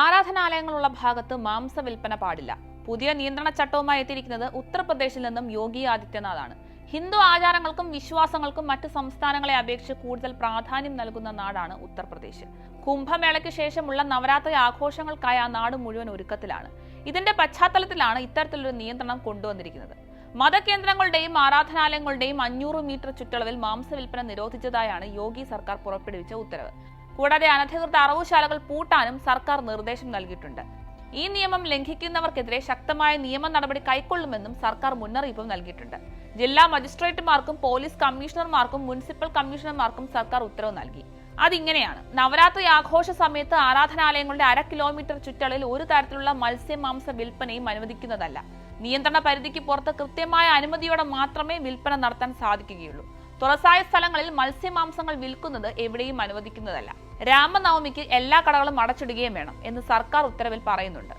ആരാധനാലയങ്ങളുള്ള ഭാഗത്ത് മാംസ വിൽപ്പന പാടില്ല. പുതിയ നിയന്ത്രണ ചട്ടവുമായി എത്തിയിരിക്കുന്നത് ഉത്തർപ്രദേശിൽ നിന്നും യോഗി ആദിത്യനാഥാണ്. ഹിന്ദു ആചാരങ്ങൾക്കും വിശ്വാസങ്ങൾക്കും മറ്റ് സംസ്ഥാനങ്ങളെ അപേക്ഷിച്ച് കൂടുതൽ പ്രാധാന്യം നൽകുന്ന നാടാണ് ഉത്തർപ്രദേശ്. കുംഭമേളയ്ക്ക് ശേഷമുള്ള നവരാത്രി ആഘോഷങ്ങൾക്കായി ആ നാട് മുഴുവൻ ഒരുക്കത്തിലാണ്. ഇതിന്റെ പശ്ചാത്തലത്തിലാണ് ഇത്തരത്തിലൊരു നിയന്ത്രണം കൊണ്ടുവന്നിരിക്കുന്നത്. മതകേന്ദ്രങ്ങളുടെയും ആരാധനാലയങ്ങളുടെയും അഞ്ഞൂറ് മീറ്റർ ചുറ്റളവിൽ മാംസ വിൽപ്പന നിരോധിച്ചതായാണ് യോഗി സർക്കാർ പുറപ്പെടുവിച്ച ഉത്തരവ്. കൂടാതെ അനധികൃത അറവുശാലകൾ പൂട്ടാനും സർക്കാർ നിർദ്ദേശം നൽകിയിട്ടുണ്ട്. ഈ നിയമം ലംഘിക്കുന്നവർക്കെതിരെ ശക്തമായ നിയമ നടപടി കൈക്കൊള്ളുമെന്നും സർക്കാർ മുന്നറിയിപ്പും നൽകിയിട്ടുണ്ട്. ജില്ലാ മജിസ്ട്രേറ്റുമാർക്കും പോലീസ് കമ്മീഷണർമാർക്കും മുനിസിപ്പൽ കമ്മീഷണർമാർക്കും സർക്കാർ ഉത്തരവ് നൽകി. അതിങ്ങനെയാണ്. നവരാത്രി ആഘോഷ സമയത്ത് ആരാധനാലയങ്ങളുടെ അര കിലോമീറ്റർ ചുറ്റളവിൽ ഒരു തരത്തിലുള്ള മത്സ്യമാംസ വിൽപ്പനയും അനുവദിക്കുന്നതല്ല. നിയന്ത്രണ പരിധിക്ക് പുറത്ത് കൃത്യമായ അനുമതിയോടെ മാത്രമേ വിൽപ്പന നടത്താൻ സാധിക്കുകയുള്ളൂ. തുറസായ സ്ഥലങ്ങളിൽ മത്സ്യമാംസങ്ങൾ വിൽക്കുന്നത് എവിടെയും അനുവദിക്കുന്നതല്ല. രാമനവമിക്ക് എല്ലാ കടകളും അടച്ചിടുകയും വേണം എന്ന് സർക്കാർ ഉത്തരവിൽ പറയുന്നുണ്ട്.